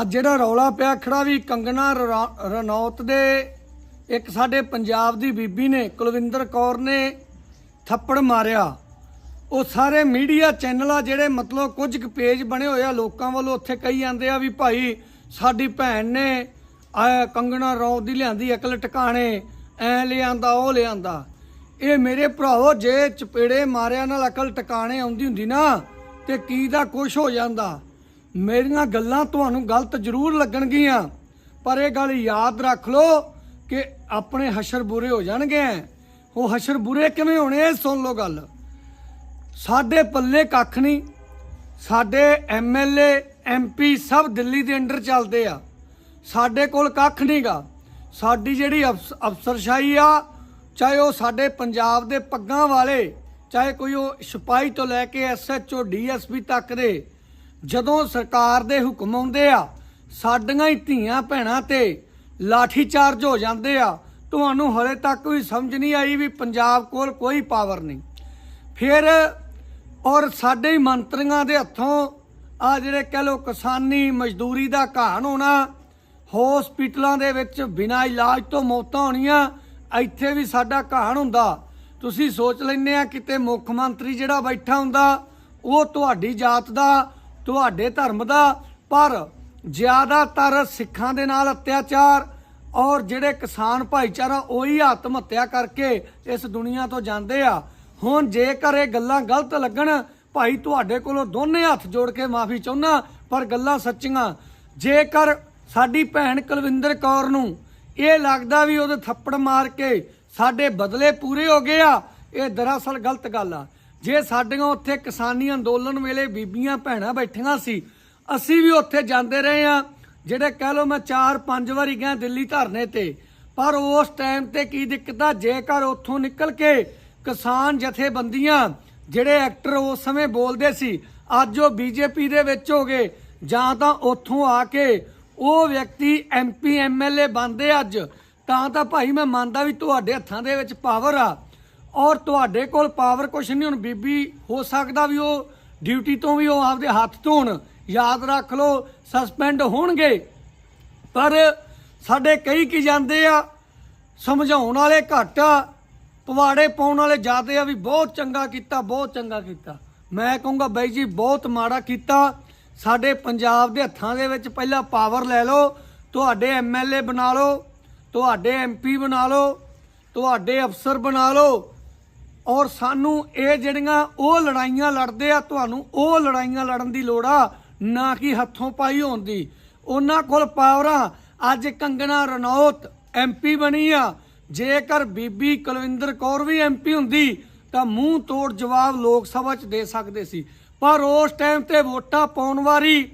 ਅੱਜ ਜਿਹੜਾ ਰੌਲਾ ਪਿਆ ਖੜਾ ਵੀ ਕੰਗਣਾ ਰ- ਰਣੌਤ ਦੇ, ਇੱਕ ਸਾਡੇ ਪੰਜਾਬ ਦੀ ਬੀਬੀ ਨੇ, ਕੁਲਵਿੰਦਰ ਕੌਰ ਨੇ ਥੱਪੜ ਮਾਰਿਆ। ਉਹ ਸਾਰੇ ਮੀਡੀਆ ਚੈਨਲ ਆ ਜਿਹੜੇ ਮਤਲਬ ਕੁਝ ਕੁ ਪੇਜ ਬਣੇ ਹੋਏ ਆ, ਲੋਕਾਂ ਵੱਲੋਂ ਉੱਥੇ ਕਹੀ ਜਾਂਦੇ ਆ ਵੀ ਭਾਈ ਸਾਡੀ ਭੈਣ ਨੇ ਕੰਗਣਾ ਰੌਤ ਦੀ ਲਿਆਂਦੀ ਅਕਲ ਟਿਕਾਣੇ, ਐ ਲਿਆਂਦਾ, ਉਹ ਲਿਆਂਦਾ। ਇਹ ਮੇਰੇ ਭਰਾਵੋ, ਜੇ ਚਪੇੜੇ ਮਾਰਿਆ ਨਾਲ ਅਕਲ ਟਿਕਾਣੇ ਆਉਂਦੀ ਹੁੰਦੀ ਨਾ, ਤੇ ਕੀ ਦਾ ਕੁਛ ਹੋ ਜਾਂਦਾ? ਮੇਰੀਆਂ ਗੱਲਾਂ ਤੁਹਾਨੂੰ ਗਲਤ ਜ਼ਰੂਰ ਲੱਗਣਗੀਆਂ, ਪਰ ਇਹ ਗੱਲ ਯਾਦ ਰੱਖ ਲਓ ਕਿ ਆਪਣੇ ਹਸ਼ਰ ਬੁਰੇ ਹੋ ਜਾਣਗੇ। ਉਹ ਹਸ਼ਰ ਬੁਰੇ ਕਿਵੇਂ ਹੋਣੇ, ਇਹ ਸੁਣ ਲਓ ਗੱਲ। ਸਾਡੇ ਪੱਲੇ ਕੱਖ ਨਹੀਂ, ਸਾਡੇ ਐਮਐਲਏ ਐਮਪੀ ਸਭ ਦਿੱਲੀ ਦੇ ਅੰਡਰ ਚੱਲਦੇ ਆ। ਸਾਡੇ ਕੋਲ ਕੱਖ ਨਹੀਂਗਾ। ਸਾਡੀ ਜਿਹੜੀ ਅਫਸ- ਅਫਸਰਸ਼ਾਹੀ ਆ, ਚਾਹੇ ਉਹ ਸਾਡੇ ਪੰਜਾਬ ਦੇ ਪੱਗਾਂ ਵਾਲੇ, ਚਾਹੇ ਕੋਈ ਉਹ ਸਿਪਾਹੀ ਤੋਂ ਲੈ ਕੇ ਐਸਐਚਓ ਡੀਐਸਪੀ ਤੱਕ ਦੇ ਜਦੋਂ ਸਰਕਾਰ ਦੇ ਹੁਕਮ ਆਉਂਦੇ ਆ, ਸਾਡੀਆਂ ਹੀ ਧੀਆਂ ਭੈਣਾਂ ਤੇ ਲਾਠੀ ਚਾਰਜ ਹੋ ਜਾਂਦੇ ਆ, ਤੁਹਾਨੂੰ ਹਲੇ ਤੱਕ ਵੀ ਸਮਝ ਨਹੀਂ ਆਈ ਵੀ ਪੰਜਾਬ ਕੋਲ ਕੋਈ ਪਾਵਰ ਨਹੀਂ। ਫਿਰ, ਔਰ ਸਾਡੇ ਹੀ ਮੰਤਰੀਆਂ ਦੇ ਹੱਥੋਂ ਆ ਜਿਹੜੇ ਕਹ ਲੋ ਕਿਸਾਨੀ ਮਜ਼ਦੂਰੀ ਦਾ ਘਾਣ ਹੋਣਾ, ਹਸਪੀਟਲਾਂ ਦੇ ਵਿੱਚ ਬਿਨਾਂ ਇਲਾਜ ਤੋਂ ਮੌਤਾਂ ਹੋਣੀਆਂ, ਇੱਥੇ ਵੀ ਸਾਡਾ ਘਾਣ ਹੁੰਦਾ। ਤੁਸੀਂ ਸੋਚ ਲੈਂਦੇ ਆ ਕਿਤੇ ਮੁੱਖ ਮੰਤਰੀ ਜਿਹੜਾ ਬੈਠਾ ਹੁੰਦਾ, ਉਹ ਤੁਹਾਡੀ ਜਾਤ ਦਾ ਤੁਹਾਡੇ ਧਰਮ ਦਾ, ਪਰ ਜ਼ਿਆਦਾਤਰ ਸਿੱਖਾਂ ਦੇ ਨਾਲ ਅਤਿਆਚਾਰ ਔਰ ਜਿਹੜੇ ਕਿਸਾਨ ਭਾਈਚਾਰਾ ਉਹੀ ਆਤਮ ਹੱਤਿਆ ਕਰਕੇ ਇਸ ਦੁਨੀਆ ਤੋਂ ਜਾਂਦੇ ਆ। ਹੁਣ ਜੇਕਰ ਇਹ ਗੱਲਾਂ ਗਲਤ ਲੱਗਣ, ਭਾਈ ਤੁਹਾਡੇ ਕੋਲੋਂ ਦੋਨੇ ਹੱਥ ਜੋੜ ਕੇ ਮਾਫੀ ਚਾਹੁੰਨਾ, ਪਰ ਗੱਲਾਂ ਸੱਚੀਆਂ। ਜੇਕਰ ਸਾਡੀ ਭੈਣ ਕੁਲਵਿੰਦਰ ਕੌਰ ਨੂੰ ਇਹ ਲੱਗਦਾ ਵੀ ਉਹਦੇ ਥੱਪੜ ਮਾਰ ਕੇ ਸਾਡੇ ਬਦਲੇ ਪੂਰੇ ਹੋ ਗਏ ਆ, ਇਹ ਦਰਅਸਲ ਗਲਤ ਗੱਲ ਆ। ਜੇ ਸਾਡੀਆਂ ਉੱਥੇ ਕਿਸਾਨੀ ਅੰਦੋਲਨ ਵੇਲੇ ਬੀਬੀਆਂ ਭੈਣਾਂ ਬੈਠੀਆਂ ਸੀ, ਅਸੀਂ ਵੀ ਉੱਥੇ ਜਾਂਦੇ ਰਹੇ ਆ ਜਿਹੜੇ ਕਹਿ ਲਓ ਮੈਂ 4-5 ਵਾਰੀ ਗਿਆ ਦਿੱਲੀ ਧਰਨੇ ਤੇ, ਪਰ ਉਸ ਟਾਈਮ ਤੇ ਕੀ ਦਿੱਕਤ ਆ? ਜੇਕਰ ਉੱਥੋਂ ਨਿਕਲ ਕੇ ਕਿਸਾਨ ਜਥੇਬੰਦੀਆਂ, ਜਿਹੜੇ ਐਕਟਰ ਉਸ ਸਮੇਂ ਬੋਲਦੇ ਸੀ, ਅੱਜ ਉਹ ਬੀਜੇਪੀ ਦੇ ਵਿੱਚ ਹੋ ਗਏ, ਜਾਂ ਤਾਂ ਉੱਥੋਂ ਆ ਕੇ ਉਹ ਵਿਅਕਤੀ ਐਮਪੀ ਐਮਐਲਏ ਬਣਦੇ ਅੱਜ, ਤਾਂ ਤਾਂ ਭਾਈ ਮੈਂ ਮੰਨਦਾ ਵੀ ਤੁਹਾਡੇ ਹੱਥਾਂ ਦੇ ਵਿੱਚ ਪਾਵਰ ਆ। ਔਰ ਤੁਹਾਡੇ ਕੋਲ ਪਾਵਰ ਕੁਛ ਨਹੀਂ, ਹੁਣ ਬੀਬੀ ਹੋ ਸਕਦਾ ਵੀ ਉਹ ਡਿਊਟੀ ਤੋਂ ਵੀ ਉਹ ਆਪਦੇ ਹੱਥ ਧੋਣ ਯਾਦ ਰੱਖ ਲਓ ਸਸਪੈਂਡ ਹੋਣਗੇ। ਪਰ ਸਾਡੇ ਕਈ ਕੀ ਜਾਂਦੇ ਆ, ਸਮਝਾਉਣ ਵਾਲੇ ਘੱਟ ਆ, ਪਵਾੜੇ ਪਾਉਣ ਵਾਲੇ ਜ਼ਿਆਦੇ ਆ ਵੀ ਬਹੁਤ ਚੰਗਾ ਕੀਤਾ, ਬਹੁਤ ਚੰਗਾ ਕੀਤਾ। ਮੈਂ ਕਹੂੰਗਾ ਬਾਈ ਜੀ, ਬਹੁਤ ਮਾੜਾ ਕੀਤਾ। ਸਾਡੇ ਪੰਜਾਬ ਦੇ ਹੱਥਾਂ ਦੇ ਵਿੱਚ ਪਹਿਲਾਂ ਪਾਵਰ ਲੈ ਲਓ, ਤੁਹਾਡੇ ਐਮਐਲਏ ਬਣਾ ਲਓ, ਤੁਹਾਡੇ ਐਮਪੀ ਬਣਾ ਲਓ, ਤੁਹਾਡੇ ਅਫਸਰ ਬਣਾ ਲਓ ਔਰ ਸਾਨੂੰ ਇਹ ਜਿਹੜੀਆਂ ਉਹ ਲੜਾਈਆਂ ਲੜਦੇ ਆ, ਤੁਹਾਨੂੰ ਉਹ ਲੜਾਈਆਂ ਲੜਨ ਦੀ ਲੋੜ ਆ, ਨਾ ਕਿ ਹੱਥੋਂ ਪਾਈ ਹੋਣ ਦੀ। ਉਹਨਾਂ ਕੋਲ ਪਾਵਰਾਂ। ਅੱਜ ਕੰਗਣਾ ਰਣੌਤ ਐਮਪੀ ਬਣੀ ਆ। ਜੇਕਰ ਬੀਬੀ ਕੁਲਵਿੰਦਰ ਕੌਰ ਵੀ ਐਮਪੀ ਹੁੰਦੀ, ਤਾਂ ਮੂੰਹ ਤੋੜ ਜਵਾਬ ਲੋਕ ਸਭਾ 'ਚ ਦੇ ਸਕਦੇ ਸੀ। ਪਰ ਉਸ ਟਾਈਮ ਤੇ ਵੋਟਾਂ ਪਾਉਣ ਵਾਰੀ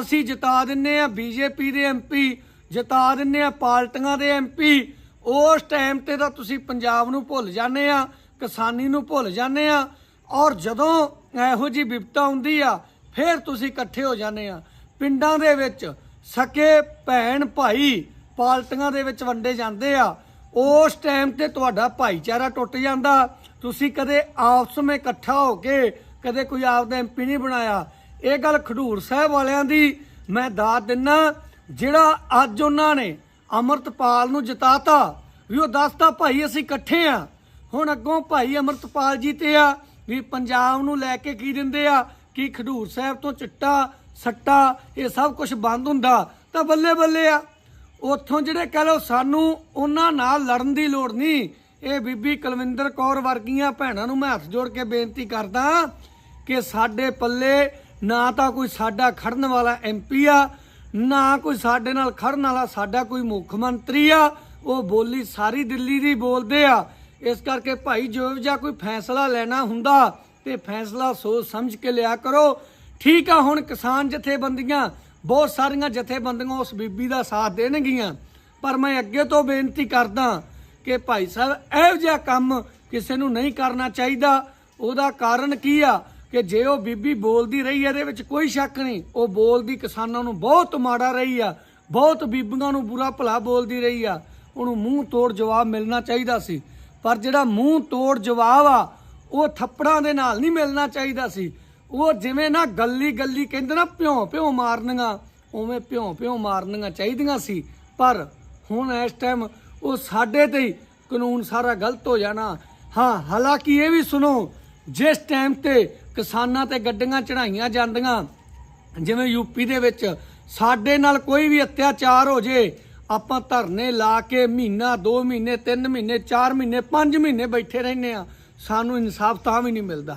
ਅਸੀਂ ਜਿਤਾ ਦਿੰਨੇ ਆ ਬੀਜੇਪੀ ਦੇ ਐਮਪੀ ਜਿਤਾ ਦਿੰਨੇ ਆ ਪਾਰਟੀਆਂ ਦੇ ਐਮਪੀ ਉਸ ਟਾਈਮ ਤੇ ਤਾਂ ਤੁਸੀਂ ਪੰਜਾਬ ਨੂੰ ਭੁੱਲ ਜਾਂਦੇ ਆ। ਕਿਸਾਨੀ ਨੂੰ ਭੁੱਲ ਜਾਂਦੇ ਆ ਔਰ ਜਦੋਂ ਇਹੋ ਜੀ ਵਿਪਤਾ ਹੁੰਦੀ ਆ, ਫਿਰ ਤੁਸੀਂ ਇਕੱਠੇ ਹੋ ਜਾਂਦੇ ਆ। ਪਿੰਡਾਂ ਦੇ ਵਿੱਚ ਸਕੇ ਭੈਣ ਭਾਈ ਪਾਲਟੀਆਂ ਦੇ ਵਿੱਚ ਵੰਡੇ ਜਾਂਦੇ ਆ। ਉਸ ਟਾਈਮ ਤੇ ਤੁਹਾਡਾ ਭਾਈਚਾਰਾ ਟੁੱਟ ਜਾਂਦਾ। ਤੁਸੀਂ ਕਦੇ ਆਪਸ ਵਿੱਚ ਇਕੱਠਾ ਹੋ ਕੇ ਕਦੇ ਕੋਈ ਆਪਦਾ ਐਮਪੀ ਨਹੀਂ ਬਣਾਇਆ। ਇਹ ਗੱਲ ਖਡੂਰ ਸਾਹਿਬ ਵਾਲਿਆਂ ਦੀ ਮੈਂ ਦਾਤ ਦਿੰਨਾ, ਜਿਹੜਾ ਅੱਜ ਉਹਨਾਂ ਨੇ ਅਮਰਤਪਾਲ ਨੂੰ ਜਿਤਾਤਾ, ਵੀ ਉਹ ਦੱਸਤਾ ਭਾਈ, ਅਸੀਂ ਇਕੱਠੇ ਆ। ਹੁਣ ਅੱਗੋਂ ਭਾਈ ਅਮਰਤਪਾਲ ਜੀ ਤੇ ਆ, ਵੀ ਪੰਜਾਬ ਨੂੰ ਲੈ ਕੇ ਕੀ ਦਿੰਦੇ ਆ? ਕਿ ਖਡੂਰ ਸਾਹਿਬ ਤੋਂ ਚਿੱਟਾ, ਸੱਟਾ, ਇਹ ਸਭ ਕੁਝ ਬੰਦ ਹੁੰਦਾ, ਤਾਂ ਬੱਲੇ ਬੱਲੇ ਆ। ਉੱਥੋਂ ਜਿਹੜੇ ਕਹ ਲਓ ਸਾਨੂੰ ਉਹਨਾਂ ਨਾਲ ਲੜਨ ਦੀ ਲੋੜ ਨਹੀਂ। ਇਹ ਬੀਬੀ ਕੁਲਵਿੰਦਰ ਕੌਰ ਵਰਗੀਆਂ ਭੈਣਾਂ ਨੂੰ ਮੈਂ ਹੱਥ ਜੋੜ ਕੇ ਬੇਨਤੀ ਕਰਦਾ ਕਿ ਸਾਡੇ ਪੱਲੇ ਨਾ ਤਾਂ ਕੋਈ ਸਾਡਾ ਖੜਨ ਵਾਲਾ ਐਮਪੀ ਆ, ਨਾ ਕੋਈ ਸਾਡੇ ਨਾਲ ਖੜਨ ਵਾਲਾ ਸਾਡਾ ਕੋਈ ਮੁੱਖ ਮੰਤਰੀ ਆ। ਉਹ ਬੋਲੀ ਸਾਰੀ ਦਿੱਲੀ ਦੀ ਬੋਲਦੇ ਆ। ਇਸ ਕਰਕੇ ਭਾਈ ਜੋ ਜਾਂ ਕੋਈ ਫੈਸਲਾ ਲੈਣਾ ਹੁੰਦਾ ਤੇ ਫੈਸਲਾ ਸੋਚ ਸਮਝ ਕੇ ਲਿਆ ਕਰੋ। ਠੀਕ ਆ ਹੁਣ ਕਿਸਾਨ ਜਥੇਬੰਦੀਆਂ, ਬਹੁਤ ਸਾਰੀਆਂ ਜਥੇਬੰਦੀਆਂ ਉਸ ਬੀਬੀ ਦਾ ਸਾਥ ਦੇਣਗੀਆਂ। ਪਰ ਮੈਂ ਅੱਗੇ ਤੋਂ ਬੇਨਤੀ ਕਰਦਾ ਕਿ ਭਾਈ ਸਾਹਿਬ, ਇਹੋ ਜਿਹਾ ਕੰਮ ਕਿਸੇ ਨੂੰ ਨਹੀਂ ਕਰਨਾ ਚਾਹੀਦਾ। ਉਹਦਾ ਕਾਰਨ ਕੀ ਆ ਕਿ ਜੇ ਉਹ ਬੀਬੀ ਬੋਲਦੀ ਰਹੀ ਹੈ ਇਹਦੇ ਵਿੱਚ ਕੋਈ ਸ਼ੱਕ ਨਹੀਂ। ਉਹ ਬੋਲਦੀ ਕਿਸਾਨਾਂ ਨੂੰ ਬਹੁਤ ਮਾੜਾ ਰਹੀ ਆ, ਬਹੁਤ ਬੀਬੀਆਂ ਨੂੰ ਬੁਰਾ ਭਲਾ ਬੋਲਦੀ ਰਹੀ ਆ। ਉਹਨੂੰ ਮੂੰਹ ਤੋੜ ਜਵਾਬ ਮਿਲਣਾ ਚਾਹੀਦਾ ਸੀ। ਪਰ ਜਿਹੜਾ ਮੂੰਹ ਤੋੜ ਜਵਾਬ ਆ, ਉਹ ਥੱਪੜਾਂ ਦੇ ਨਾਲ ਨਹੀਂ ਮਿਲਣਾ ਚਾਹੀਦਾ ਸੀ। ਉਹ ਜਿਵੇਂ ਨਾ ਗੱਲੀ ਗੱਲੀ ਕਹਿੰਦੇ ਨਾ ਭਿਉਂ ਭਿਉਂ ਮਾਰਨੀਆਂ, ਉਵੇਂ ਭਿਉਂ ਭਿਉਂ ਮਾਰਨੀਆਂ ਚਾਹੀਦੀਆਂ ਸੀ। ਪਰ ਹੁਣ ਇਸ ਟਾਈਮ ਉਹ ਸਾਡੇ ਤੇ ਹੀ ਕਾਨੂੰਨ ਸਾਰਾ ਗਲਤ ਹੋ ਜਾਣਾ। ਹਾਂ, ਹਾਲਾਂਕਿ ਇਹ ਵੀ ਸੁਣੋ, ਜਿਸ ਟਾਈਮ ਤੇ ਕਿਸਾਨਾਂ ਤੇ ਗੱਡੀਆਂ ਚੜਾਈਆਂ ਜਾਂਦੀਆਂ, ਜਿਵੇਂ ਯੂਪੀ ਦੇ ਵਿੱਚ, ਸਾਡੇ ਨਾਲ ਕੋਈ ਵੀ ਅਤਿਆਚਾਰ ਹੋ ਜੇ ਆਪਾਂ ਧਰਨੇ ਲਾ ਕੇ ਮਹੀਨਾ 2 ਮਹੀਨੇ 3 ਮਹੀਨੇ 4 ਮਹੀਨੇ 5 ਮਹੀਨੇ ਬੈਠੇ ਰਹਿੰਦੇ ਆ ਸਾਨੂੰ ਇਨਸਾਫ ਤਾਂ ਵੀ ਨਹੀਂ ਮਿਲਦਾ।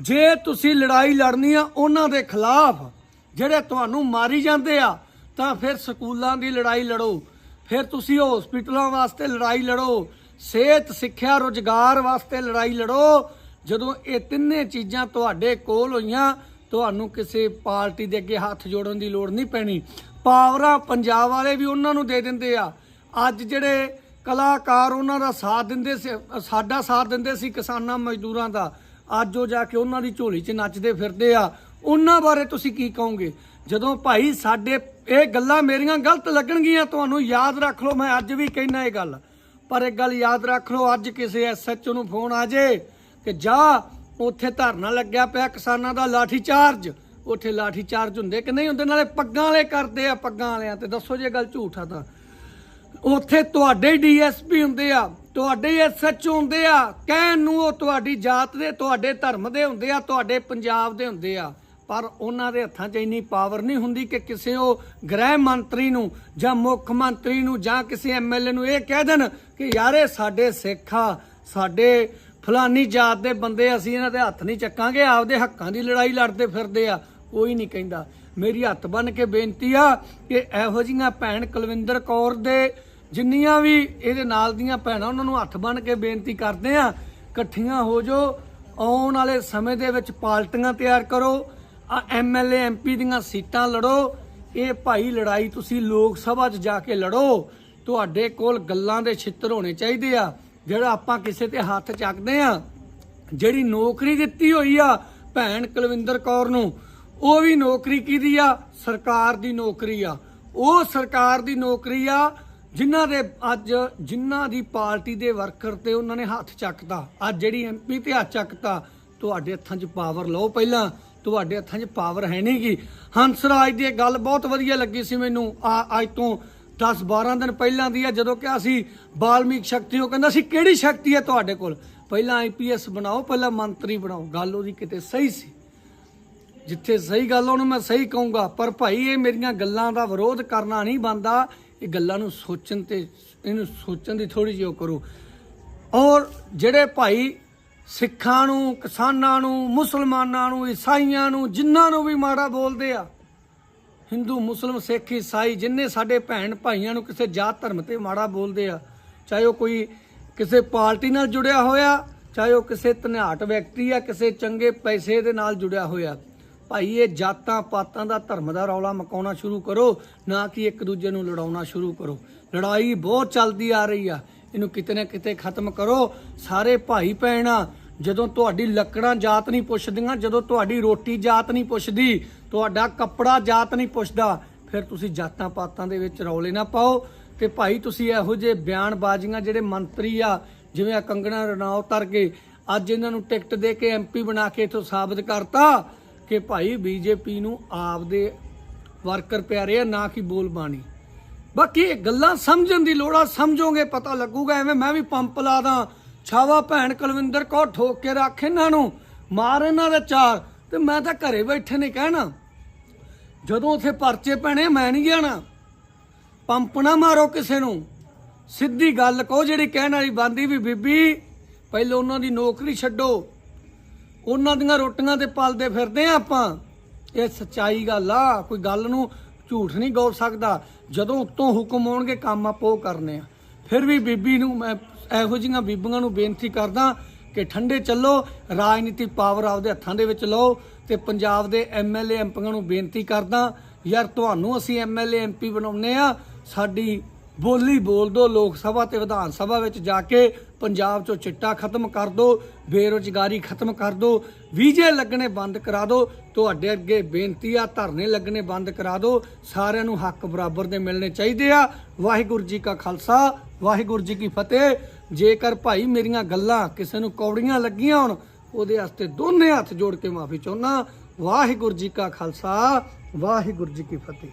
ਜੇ ਤੁਸੀਂ ਲੜਾਈ ਲੜਨੀ ਆ, ਉਹਨਾਂ ਦੇ ਖਿਲਾਫ ਜਿਹੜੇ ਤੁਹਾਨੂੰ ਮਾਰੀ ਜਾਂਦੇ ਆ, ਤਾਂ ਫਿਰ ਸਕੂਲਾਂ ਦੀ ਲੜਾਈ ਲੜੋ। ਫਿਰ ਤੁਸੀਂ ਹਸਪੀਟਲਾਂ ਵਾਸਤੇ ਲੜਾਈ ਲੜੋ। ਸਿਹਤ, ਸਿੱਖਿਆ, ਰੋਜ਼ਗਾਰ ਵਾਸਤੇ ਲੜਾਈ ਲੜੋ। ਜਦੋਂ ਇਹ ਤਿੰਨੇ ਚੀਜ਼ਾਂ ਤੁਹਾਡੇ ਕੋਲ ਹੋਈਆਂ ਤੁਹਾਨੂੰ ਕਿਸੇ ਪਾਰਟੀ ਦੇ ਅੱਗੇ ਹੱਥ ਜੋੜਨ ਦੀ ਲੋੜ ਨਹੀਂ ਪੈਣੀ। ਪਾਵਰਾਂ ਪੰਜਾਬ ਵਾਲੇ ਵੀ ਉਹਨਾਂ ਨੂੰ ਦੇ ਦਿੰਦੇ ਆ। ਅੱਜ ਜਿਹੜੇ ਕਲਾਕਾਰ ਉਹਨਾਂ ਦਾ ਸਾਥ ਦਿੰਦੇ ਸੀ, ਸਾਡਾ ਸਾਥ ਦਿੰਦੇ ਸੀ ਕਿਸਾਨਾਂ ਮਜ਼ਦੂਰਾਂ ਦਾ, ਅੱਜ ਉਹ ਜਾ ਕੇ ਉਹਨਾਂ ਦੀ ਝੋਲੀ 'ਚ ਨੱਚਦੇ ਫਿਰਦੇ ਆ। ਉਹਨਾਂ ਬਾਰੇ ਤੁਸੀਂ ਕੀ ਕਹੋਗੇ? ਜਦੋਂ ਭਾਈ ਸਾਡੇ ਇਹ ਗੱਲਾਂ ਮੇਰੀਆਂ ਗਲਤ ਲੱਗਣਗੀਆਂ, ਤੁਹਾਨੂੰ ਯਾਦ ਰੱਖ ਲਓ, ਮੈਂ ਅੱਜ ਵੀ ਕਹਿਣਾ ਇਹ ਗੱਲ। ਪਰ ਇੱਕ ਗੱਲ ਯਾਦ ਰੱਖ ਲਓ, ਅੱਜ ਕਿਸੇ ਐਸਐਚਓ ਨੂੰ ਫੋਨ ਆ ਜੇ ਕਿ ਜਾ ਉੱਥੇ ਧਰਨਾ ਲੱਗਿਆ ਪਿਆ ਕਿਸਾਨਾਂ ਦਾ ਲਾਠੀ ਚਾਰਜ। ਉੱਥੇ ਲਾਠੀ ਚਾਰਜ ਹੁੰਦੇ ਕਿ ਨਹੀਂ ਹੁੰਦੇ? ਨਾਲੇ ਪੱਗਾਂ ਵਾਲੇ ਕਰਦੇ ਆ, ਪੱਗਾਂ ਵਾਲਿਆਂ ਤੇ। ਦੱਸੋ ਜੇ ਗੱਲ ਝੂਠ ਆ ਤਾਂ। ਉੱਥੇ ਤੁਹਾਡੇ ਡੀਐਸਪੀ ਹੁੰਦੇ ਆ, ਤੁਹਾਡੇ ਐਸਐਚਓ ਹੁੰਦੇ ਆ। ਕਹਿਣ ਨੂੰ ਉਹ ਤੁਹਾਡੀ ਜਾਤ ਦੇ, ਤੁਹਾਡੇ ਧਰਮ ਦੇ ਹੁੰਦੇ ਆ, ਤੁਹਾਡੇ ਪੰਜਾਬ ਦੇ ਹੁੰਦੇ ਆ। ਪਰ ਉਹਨਾਂ ਦੇ ਹੱਥਾਂ 'ਚ ਇੰਨੀ ਪਾਵਰ ਨਹੀਂ ਹੁੰਦੀ ਕਿ ਕਿਸੇ ਉਹ ਗ੍ਰਹਿ ਮੰਤਰੀ ਨੂੰ ਜਾਂ ਮੁੱਖ ਮੰਤਰੀ ਨੂੰ ਜਾਂ ਕਿਸੇ ਐਮਐਲਏ ਨੂੰ ਇਹ ਕਹਿ ਦੇਣ ਕਿ ਯਾਰ ਇਹ ਸਾਡੇ ਸਿੱਖ ਆ, ਸਾਡੇ ਫਲਾਨੀ ਜਾਤ ਦੇ ਬੰਦੇ ਅਸੀਂ ਇਹਨਾਂ ਦੇ ਹੱਥ ਨਹੀਂ ਚੱਕਾਂਗੇ, ਆਪਦੇ ਹੱਕਾਂ ਦੀ ਲੜਾਈ ਲੜਦੇ ਫਿਰਦੇ ਆ। ਕੋਈ ਨਹੀਂ ਕਹਿੰਦਾ। ਮੇਰੀ ਹੱਥ ਬੰਨ ਕੇ ਬੇਨਤੀ ਆ ਕਿ ਇਹੋ ਜਿਹੀਆਂ ਭੈਣ ਕੁਲਵਿੰਦਰ ਕੌਰ ਦੇ ਜਿੰਨੀਆਂ ਵੀ ਇਹਦੇ ਨਾਲ ਦੀਆਂ ਭੈਣਾਂ, ਉਹਨਾਂ ਨੂੰ ਹੱਥ ਬੰਨ ਕੇ ਬੇਨਤੀ ਕਰਦੇ ਆ, ਇਕੱਠੀਆਂ ਹੋ ਜੋ ਆਉਣ ਵਾਲੇ ਸਮੇਂ ਦੇ ਵਿੱਚ ਪਾਰਟੀਆਂ ਤਿਆਰ ਕਰੋ, ਆ ਐਮਐਲਏ ਐਮਪੀ ਦੀਆਂ ਸੀਟਾਂ ਲੜੋ, ਇਹ ਭਾਈ ਲੜਾਈ ਤੁਸੀਂ ਲੋਕ ਸਭਾ 'ਚ ਜਾ ਕੇ ਲੜੋ, ਤੁਹਾਡੇ ਕੋਲ ਗੱਲਾਂ ਦੇ ਛਿੱਤਰ ਹੋਣੇ ਚਾਹੀਦੇ ਆ। ਜਿਹੜਾ ਆਪਾਂ ਕਿਸੇ ਤੇ ਹੱਥ ਚੱਕਦੇ ਆ ਜਿਹੜੀ ਨੌਕਰੀ ਦਿੱਤੀ ਹੋਈ ਆ ਭੈਣ ਕੁਲਵਿੰਦਰ ਕੌਰ ਨੂੰ, ਉਹ ਵੀ ਨੌਕਰੀ ਕਿਹਦੀ ਆ? ਸਰਕਾਰ ਦੀ ਨੌਕਰੀ ਆ। ਉਹ ਸਰਕਾਰ ਦੀ ਨੌਕਰੀ ਆ ਜਿਨ੍ਹਾਂ ਦੇ ਅੱਜ ਜਿਨ੍ਹਾਂ ਦੀ ਪਾਰਟੀ ਦੇ ਵਰਕਰ ਤੇ ਉਹਨਾਂ ਨੇ ਹੱਥ ਚੱਕਤਾ। ਅੱਜ ਜਿਹੜੀ ਐਮਪੀ ਤੇ ਹੱਥ ਚੱਕਤਾ, ਤੁਹਾਡੇ ਹੱਥਾਂ 'ਚ ਪਾਵਰ ਲਓ ਪਹਿਲਾਂ, ਤੁਹਾਡੇ ਹੱਥਾਂ 'ਚ ਪਾਵਰ ਹੈ ਨਹੀਂਗੀ ਹੰਸਰਾਜ ਦੀ ਇਹ ਗੱਲ ਬਹੁਤ ਵਧੀਆ ਲੱਗੀ ਸੀ ਮੈਨੂੰ, ਆ ਅੱਜ ਤੋਂ 10 12 ਦਿਨ ਪਹਿਲਾਂ ਦੀ ਆ ਜਦੋਂ ਕਿਹਾ ਅਸੀਂ ਬਾਲਮੀਕ ਸ਼ਕਤੀ, ਉਹ ਕਹਿੰਦਾ ਸੀ, ਕਿਹੜੀ ਸ਼ਕਤੀ ਹੈ ਤੁਹਾਡੇ ਕੋਲ? ਪਹਿਲਾਂ ਆਈਪੀਐਸ ਬਣਾਓ, ਪਹਿਲਾਂ ਮੰਤਰੀ ਬਣਾਓ। ਗੱਲ ਉਹਦੀ ਕਿਤੇ ਸਹੀ ਸੀ। ਜਿੱਥੇ ਸਹੀ ਗੱਲ ਉਹਨੂੰ ਮੈਂ ਸਹੀ ਕਹੂੰਗਾ। ਪਰ ਭਾਈ, ਇਹ ਮੇਰੀਆਂ ਗੱਲਾਂ ਦਾ ਵਿਰੋਧ ਕਰਨਾ ਨਹੀਂ ਬੰਦਾ ਇਹ ਗੱਲਾਂ ਨੂੰ ਸੋਚਣ ਤੇ, ਇਹਨੂੰ ਸੋਚਣ ਦੀ ਥੋੜੀ ਜਿਹੀ ਉਹ ਕਰੋ। ਔਰ ਜਿਹੜੇ ਭਾਈ ਸਿੱਖਾਂ ਨੂੰ, ਕਿਸਾਨਾਂ ਨੂੰ, ਮੁਸਲਮਾਨਾਂ ਨੂੰ, ਈਸਾਈਆਂ ਨੂੰ, ਜਿਨ੍ਹਾਂ ਨੂੰ ਵੀ ਮਾੜਾ ਬੋਲਦੇ ਆ ਹਿੰਦੂ, ਮੁਸਲਮ, ਸਿੱਖ, ਈਸਾਈ ਜਿੰਨੇ ਸਾਡੇ ਭੈਣ ਭਾਈਆਂ ਨੂੰ ਕਿਸੇ ਜਾਤ ਧਰਮ ਤੇ ਮਾੜਾ ਬੋਲਦੇ ਆ, ਚਾਹੇ ਉਹ ਕੋਈ ਕਿਸੇ ਪਾਰਟੀ ਨਾਲ ਜੁੜਿਆ ਹੋਇਆ, ਚਾਹੇ ਉਹ ਕਿਸੇ ਧਨਾਟ ਵਿਅਕਤੀ ਆ, ਕਿਸੇ ਚੰਗੇ ਪੈਸੇ ਦੇ ਨਾਲ ਜੁੜਿਆ ਹੋਇਆ, ਭਾਈ ਇਹ ਜਾਤਾਂ ਪਾਤਾਂ ਦਾ ਧਰਮ ਦਾ ਰੌਲਾ ਮਕਾਉਣਾ ਸ਼ੁਰੂ ਕਰੋ, ਨਾ ਕਿ ਇੱਕ ਦੂਜੇ ਨੂੰ ਲੜਾਉਣਾ ਸ਼ੁਰੂ ਕਰੋ। ਲੜਾਈ ਬਹੁਤ ਚੱਲਦੀ ਆ ਰਹੀ ਆ, ਇਹਨੂੰ ਕਿਤੇ ਨਾ ਕਿਤੇ ਖਤਮ ਕਰੋ। ਸਾਰੇ ਭਾਈ ਭੈਣਾਂ ਜਦੋਂ ਤੁਹਾਡੀ ਲੱਕੜਾਂ ਜਾਤ ਨਹੀਂ ਪੁੱਛਦੀਆਂ, ਜਦੋਂ ਤੁਹਾਡੀ ਰੋਟੀ ਜਾਤ ਨਹੀਂ ਪੁੱਛਦੀ, ਤੁਹਾਡਾ ਕੱਪੜਾ ਜਾਤ ਨਹੀਂ ਪੁੱਛਦਾ, ਫਿਰ ਤੁਸੀਂ ਜਾਤਾਂ ਪਾਤਾਂ ਦੇ ਵਿੱਚ ਰੌਲੇ ਨਾ ਪਾਓ। ਤੇ ਭਾਈ, ਤੁਸੀਂ ਇਹੋ ਜਿਹੇ ਬਿਆਨਬਾਜ਼ੀਆਂ ਜਿਹੜੇ ਮੰਤਰੀ ਆ, ਜਿਵੇਂ ਆ ਕੰਗਣਾ ਰਣਾਉਤ ਕਰਕੇ ਅੱਜ ਇਹਨਾਂ ਨੂੰ ਟਿਕਟ ਦੇ ਕੇ ਐਮਪੀ ਬਣਾ ਕੇ ਇਥੋਂ ਸਾਬਤ ਕਰਤਾ ਕਿ ਭਾਈ ਬੀਜੇਪੀ ਨੂੰ ਆਪਦੇ ਵਰਕਰ ਪਿਆਰੇ ਆ, ਨਾ ਕਿ ਬੋਲ ਬਾਣੀ। ਬਾਕੀ ਇਹ ਗੱਲਾਂ ਸਮਝਣ ਦੀ ਲੋੜ ਆ, ਸਮਝੋਗੇ, ਪਤਾ ਲੱਗੂਗਾ, ਐਵੇਂ ਮੈਂ ਵੀ ਪੰਪ ਲਾ ਦਾਂ ਛਾਵਾ ਭੈਣ ਕੁਲਵਿੰਦਰ ਕੌਰ ਠੋਕ ਕੇ ਰੱਖ ਇਹਨਾਂ ਨੂੰ, ਮਾਰ ਇਹਨਾਂ ਦੇ ਚਾਰ, ਤੇ ਮੈਂ ਤਾਂ ਘਰੇ ਬੈਠੇ ਨੇ ਕਹਿਣਾ। ਜਦੋਂ ਉਥੇ ਪਰਚੇ ਪੈਣੇ, ਮੈਂ ਨਹੀਂ ਜਾਣਾ। ਪੰਪ ਨਾ ਮਾਰੋ ਕਿਸੇ ਨੂੰ। ਸਿੱਧੀ ਗੱਲ ਕਹੋ ਜਿਹੜੀ ਕਹਿਣ ਵਾਲੀ ਬੰਦੀ ਵੀ ਬੀਬੀ, ਪਹਿਲਾਂ ਉਹਨਾਂ ਦੀ ਨੌਕਰੀ ਛੱਡੋ। ਉਹਨਾਂ ਦੀਆਂ ਰੋਟੀਆਂ ਤੇ ਪਲਦੇ ਫਿਰਦੇ ਆ ਆਪਾਂ। ਇਹ ਸੱਚਾਈ ਗੱਲ ਆ, ਕੋਈ ਗੱਲ ਨੂੰ ਝੂਠ ਨਹੀਂ ਗੋਲ ਸਕਦਾ। ਜਦੋਂ ਉੱਤੋਂ ਹੁਕਮ ਆਉਣਗੇ, ਕੰਮ ਆਪੋ ਕਰਨੇ ਆ। ਫਿਰ ਵੀ ਬੀਬੀ ਨੂੰ ਮੈਂ ਇਹੋ ਜਿਹੀਆਂ ਬੀਬੀਆਂ ਨੂੰ ਬੇਨਤੀ ਕਰਦਾ ਕਿ ਠੰਡੇ ਚੱਲੋ ਰਾਜਨੀਤੀ ਪਾਵਰ ਆਪਦੇ ਹੱਥਾਂ ਦੇ ਵਿੱਚ ਲਓ ਤੇ ਪੰਜਾਬ ਦੇ ਐਮਐਲਏ ਐਮਪੀਆਂ ਨੂੰ ਬੇਨਤੀ ਕਰਦਾ, ਯਾਰ ਤੁਹਾਨੂੰ ਅਸੀਂ ਐਮਐਲਏ ਐਮਪੀ ਬਣਾਉਨੇ ਆ ਸਾਡੀ ਬੋਲੀ ਬੋਲ ਦੋ ਲੋਕ ਸਭਾ ਤੇ ਵਿਧਾਨ ਸਭਾ ਵਿੱਚ ਜਾ ਕੇ ਪੰਜਾਬ ਚੋਂ ਚਿੱਟਾ ਖਤਮ ਕਰ ਦੋ, ਬੇਰੁਜ਼ਗਾਰੀ ਖਤਮ ਕਰ ਦੋ, ਵੀਜ਼ੇ ਲੱਗਣੇ ਬੰਦ ਕਰਾ ਦੋ, ਤੁਹਾਡੇ ਅੱਗੇ ਬੇਨਤੀ ਆ, ਧਰਨੇ ਲੱਗਣੇ ਬੰਦ ਕਰਾ ਦੋ, ਸਾਰਿਆਂ ਨੂੰ ਹੱਕ ਬਰਾਬਰ ਦੇ ਮਿਲਣੇ ਚਾਹੀਦੇ ਆ। ਵਾਹਿਗੁਰੂ ਜੀ ਕਾ ਖਾਲਸਾ, ਵਾਹਿਗੁਰੂ ਜੀ ਕੀ ਫਤਿਹ। ਜੇਕਰ ਭਾਈ ਮੇਰੀਆਂ ਗੱਲਾਂ ਕਿਸੇ ਨੂੰ ਕੌੜੀਆਂ ਲੱਗੀਆਂ ਹੋਣ, ਉਹਦੇ ਵਾਸਤੇ ਦੋਨੇ ਹੱਥ ਜੋੜ ਕੇ ਮਾਫੀ ਚਾਹੁੰਦਾ। ਵਾਹਿਗੁਰੂ ਜੀ ਕਾ ਖਾਲਸਾ, ਵਾਹਿਗੁਰੂ ਜੀ ਕੀ ਫਤਿਹ।